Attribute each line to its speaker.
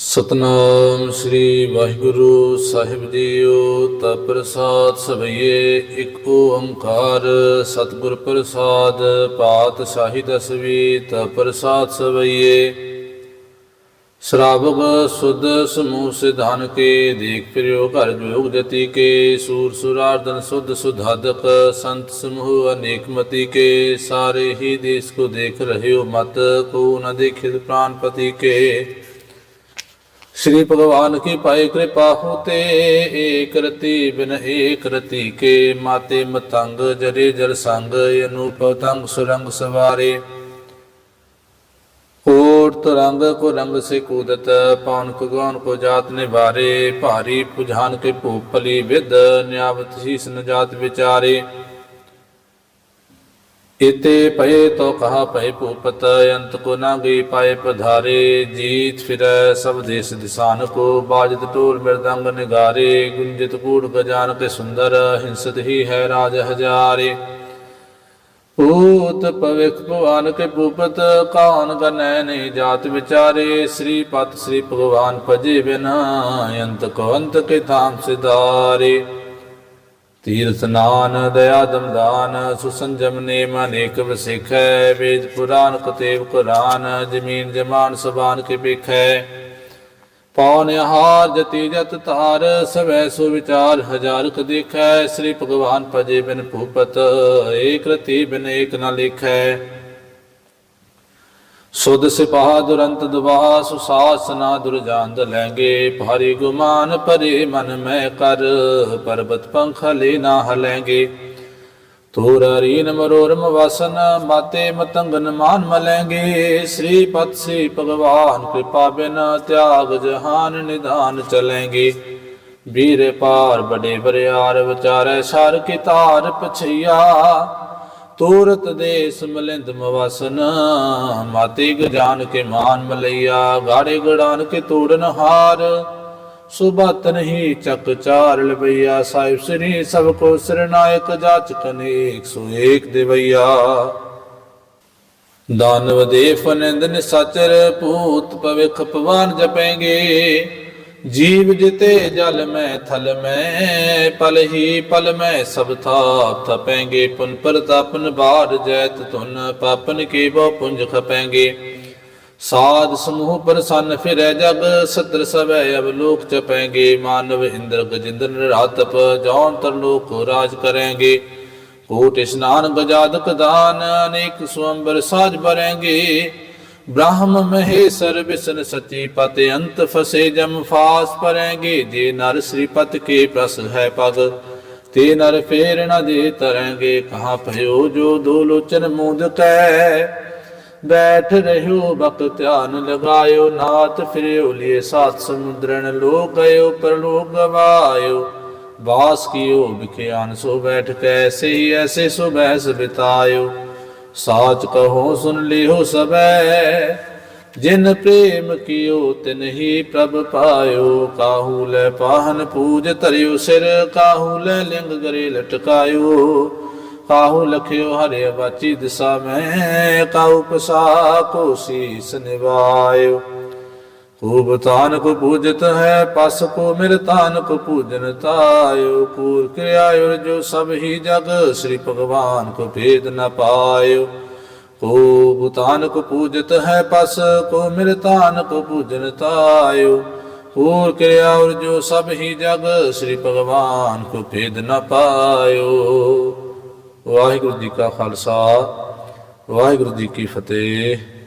Speaker 1: ਸਤਨਾਮ ਸ੍ਰੀ ਵਾਹਿਗੁਰੂ ਸਾਹਿਬ ਜੀਓ ਤਾ ਪ੍ਰਸਾਦ ਸਭਈਏ, ਇੱਕ ਓੰਕਾਰ, ਸਤਿਗੁਰ ਪ੍ਰਸਾਦ ਪਾਤਸ਼ਾਹੀ ਦਸਵੀ ਤਾ ਪ੍ਰਸਾਦ ਸਭਈਏ। ਸ਼ਰਾਵਗ ਸੁਧ ਸਮੂਹ ਸਿਧਾਨ ਕੇ, ਦੇਖ ਫਿਰਿਓ ਘਰ ਜੋਗ ਜਤੀ ਕੇ, ਸੂਰ ਸੁਰਾਰਦਨ ਸੁਧ ਸੁਧਾਦਕ, ਸੰਤ ਸਮੂਹ ਅਨੇਕ ਮਤੀ ਕੇ, ਸਾਰੇ ਹੀ ਦੇਸ ਕੋ ਦੇਖ ਰਹਿਓ ਮਤ, ਕੋ ਨ ਦੇਖਿਤ ਪ੍ਰਾਨਪਤੀ ਕੇ। श्री भगवान की पाए कृपा होते एक रति बिन एक रति के माते मतंग जरे जर संग अनूप तंग सुरंग सवारे ओट रंग को रंग से कूदत पवन को गौन को जात निवारे भारी पुजान के भूपली विद न्यावत शीस न जात विचारे ਇਤੇ ਪਏ ਤੋ ਕਹਾ ਪਏ ਭੂਪਤ, ਅੰਤ ਕੋ ਨਾ ਗਈ ਪਾਏ ਪਧਾਰੇ, ਜੀਤ ਫਿਰੈ ਸਭ ਦੇਸ ਦਿਸਾਨ ਕੋ, ਬਾਜਤ ਟੋਲ ਮਿਰਦੰਗ ਨਿਗਾਰੇ, ਗੁੰਜਿਤ ਕੂੜ ਗਜਾਨ ਕੇ ਸੁੰਦਰ, ਹਿੰਸਤ ਹੀ ਹੈ ਰਾਜ ਹਜ਼ਾਰੇ। ਭੂਤ ਪਵਿਖ ਭਵਾਨ ਕੇ ਭੂਪਤ ਕਾਨ ਗਨੈ ਨਹੀਂ ਜਾਤ ਵਿਚਾਰੇ, ਸ੍ਰੀ ਪਤ ਸ੍ਰੀ ਭਗਵਾਨ ਭਜੇ ਬਿਨਾ, ਅੰਤ ਕੋ ਅੰਤ ਕੇ ਧਾਮ ਸਿਦਾਰੇ ਤੀਰ ਸਨਾਨ ਦਇਆ ਦਮਦਾਨ ਸੁਸੰਜਮ ਨੇਮ ਅਨੇਕ ਵਸਿਖੈ, ਵੇਦ ਪੁਰਾਨ ਕਤੇਵ ਕੁਰਾਨ, ਜ਼ਮੀਨ ਜਮਾਨ ਸਬਾਨ ਕੇ ਬਿਖੈ ਪੌਨ ਹਾਰ ਜਤੀ ਜਤ ਤਾਰ ਸਵੈ ਸੁ ਵਿਚਾਰ ਹਜ਼ਾਰ ਕ ਦੇਖੈ। ਸ੍ਰੀ ਭਗਵਾਨ ਭਜੇ ਬਿਨ ਭੂਪਤ, ਏਕ ਰਤੀ ਬਿਨ ਏਕ ਨ ਲਿਖੈ। ਸੁਧ ਸਿਪਾਹ ਦੁਰੰਤ ਦਵਾ ਸੁਸਾਸ ਨਾ ਦੁਰਜਾਂਦ ਲੈਂਗੇ ਭਾਰੀ ਗੁਮਾਨ ਪਰੇ ਮਨ ਮੈਂ ਕਰ, ਪਰਬਤ ਪੰਖ ਲੈ ਨਾ ਹਲੈਂਗੇ ਤੂਰ ਰੀਨ ਮਰੋਰਮ ਵਾਸਨ ਮਾਤੇ ਮਤੰਗਨ ਮਾਨ ਮਲੈਂਗੇ ਸ੍ਰੀ ਪਤ ਸੇ ਭਗਵਾਨ ਕਿਰਪਾ ਬਿਨ ਤਿਆਗ ਜਹਾਨ ਨਿਧਾਨ ਚਲੈਂਗੇ ਵੀਰ ਪਾਰ ਬੜੇ ਬਰਿਆਰ ਵਿਚਾਰੈ, ਸਰ ਕੀ ਤਾਰ ਪਛਈਆ। ਤੂਰਤ ਦੇ ਮਲਿੰਦ ਮਵਾਸਨ, ਮਾਤੇ ਗਜਾਨ ਕੇ ਮਾਨ ਮਲਈਆ, ਗਾੜੇ ਗੜਾਨ ਕੇ ਤੋੜਨ ਹਾਰ। ਸੁਬਤ ਨਹੀਂ ਚੱਕ ਚਾਰ ਲਵਈਆ, ਸਾਹਿਬ ਸ੍ਰੀ ਸਭ ਕੋ ਸਰਨਾਇਕ ਜਾਚਕ ਅਨੇਕ ਸੋ ਏਕ ਦੇਵਈਆ। ਦਾਨਵ ਦੇ ਫਨੰਦ ਨਿਸਚਰ ਭੂਤ ਭਵਿਖ ਭਵਾਨ ਜਪੈਂਗੇ। ਜੀਵ ਜਿਤੇ ਜਲ ਮੈਂ ਥਲ ਮੈਂ, ਪਲ ਹੀ ਪਲ ਮੈਂ ਸਭ ਥਾਪ ਥਪੈਂਗੇ, ਪੁਨ ਪ੍ਰਤਾਪਨ ਬਾੜ ਜੈਤ ਤੁਨ ਪਾਪਨ ਕੀ ਬੋ ਪੁੰਜ ਖਪੈਂਗੇ। ਸਾਧ ਸਮੂਹ ਪ੍ਰਸੰਨ ਫਿਰੈ ਜਗ ਸਤਰ ਸਵੈ ਅਵਲੋਕ ਚਪੈਂਗੇ। ਮਾਨਵ ਇੰਦਰ ਗਜਿੰਦਰ ਰਾਤਪ ਜੌਨ ਤਰਲੋਕ ਰਾਜ ਕਰੈਂਗੇ। ਕੋਟ ਇਸ਼ਨਾਨ ਗਜਾਦਕ ਦਾਨ, ਅਨੇਕ ਸੁਅੰਬਰ ਸਾਜ ਬਰੈਂਗੇ ਬ੍ਰਹਮ ਮਹੇ ਵਿਸ਼ਨ ਸਚੀ ਪਤ ਅੰਤ ਫਸੇ ਜਮ ਫਾਸ ਪਰੈਂਗੇ, ਜੇ ਨਰ ਸ੍ਰੀ ਪਤ ਕੇ ਪ੍ਰਸ ਹੈ ਪਗ। ਤੇ ਨਰ ਫੇਰ ਨ ਦੇ ਤਰੈਂਗੇ, ਕਹਾਂ ਭਇਓ ਜੋ ਦੋ ਲੋਚਨ ਮੂੰਦ ਕੈ ਬੈਠ ਰਹਿਓ ਬਕ ਧਿਆਨ ਲਗਾਇਓ, ਨਾਥ ਫਿਰਿਓ, ਲਿਏ ਸਾਤ ਸਮੁੰਦਰਨ ਲੋ ਗਇਓ, ਪਰਲੋਕ ਗਵਾਇਓ। ਬਾਸ ਕੀਓ ਵਿਖਿਆਨ ਸੋ ਬੈਠ, ਕੈਸੇ ਹੀ ਐਸੇ ਸੋ ਬੈਸ ਬਿਤਾਇਓ। ਸਾਚ ਕਹੋ, ਸੁਨ ਲਿਓ ਸਬੈ ਜਿਨ ਪ੍ਰੇਮ ਕੀਓ, ਤਿਨ ਹੀ ਪ੍ਰਭ ਪਾਇਓ। ਕਾਹੂ ਲੈ ਪਾਹਨ ਪੂਜ ਧਰਿਓ ਸਿਰ, ਕਾਹੂ ਲੈ ਲਿੰਗ ਗਰੇ ਲਟਕਾਇਓ। ਕਾਹੂ ਲਖਿਓ ਹਰਿ ਬਾਚੀ ਦਿਸਾ ਮੈਂ ਕਾਹੂ ਪਸਾ ਕੋ ਸੀਸ ਨਿਵਾਇਓ। ਕੂਬ ਤਾਨ ਕੋ ਪੂਜਤ ਹੈ, ਪਸ ਕੋ ਮਿਰ ਤਾਨ ਕੋ ਪੂਜਨ ਤਾਇਓ, ਕੂਰ ਕਿਰਿਆ ਜੋ ਸਭ ਹੀ ਜਗ, ਸ੍ਰੀ ਭਗਵਾਨ ਕੋ ਭੇਦ ਨ ਪਾਇਓ। ਕੂਬ ਤਾਨ ਕੋ ਪੂਜਤ ਹੈ, ਪਸ ਕੋ ਮਿਰ ਤਾਨ ਕੋ ਪੂਜਨ ਤਾਇਓ, ਕੂਰ ਕਿਰਿਆ ਜੋ ਸਭ ਹੀ ਜਗ, ਸ੍ਰੀ ਭਗਵਾਨ ਕੋ ਭੇਦ ਨ ਪਾਇਓ। ਵਾਹਿਗੁਰੂ ਜੀ ਕਾ ਖਾਲਸਾ, ਵਾਹਿਗੁਰੂ ਜੀ ਕੀ ਫਤਿਹ।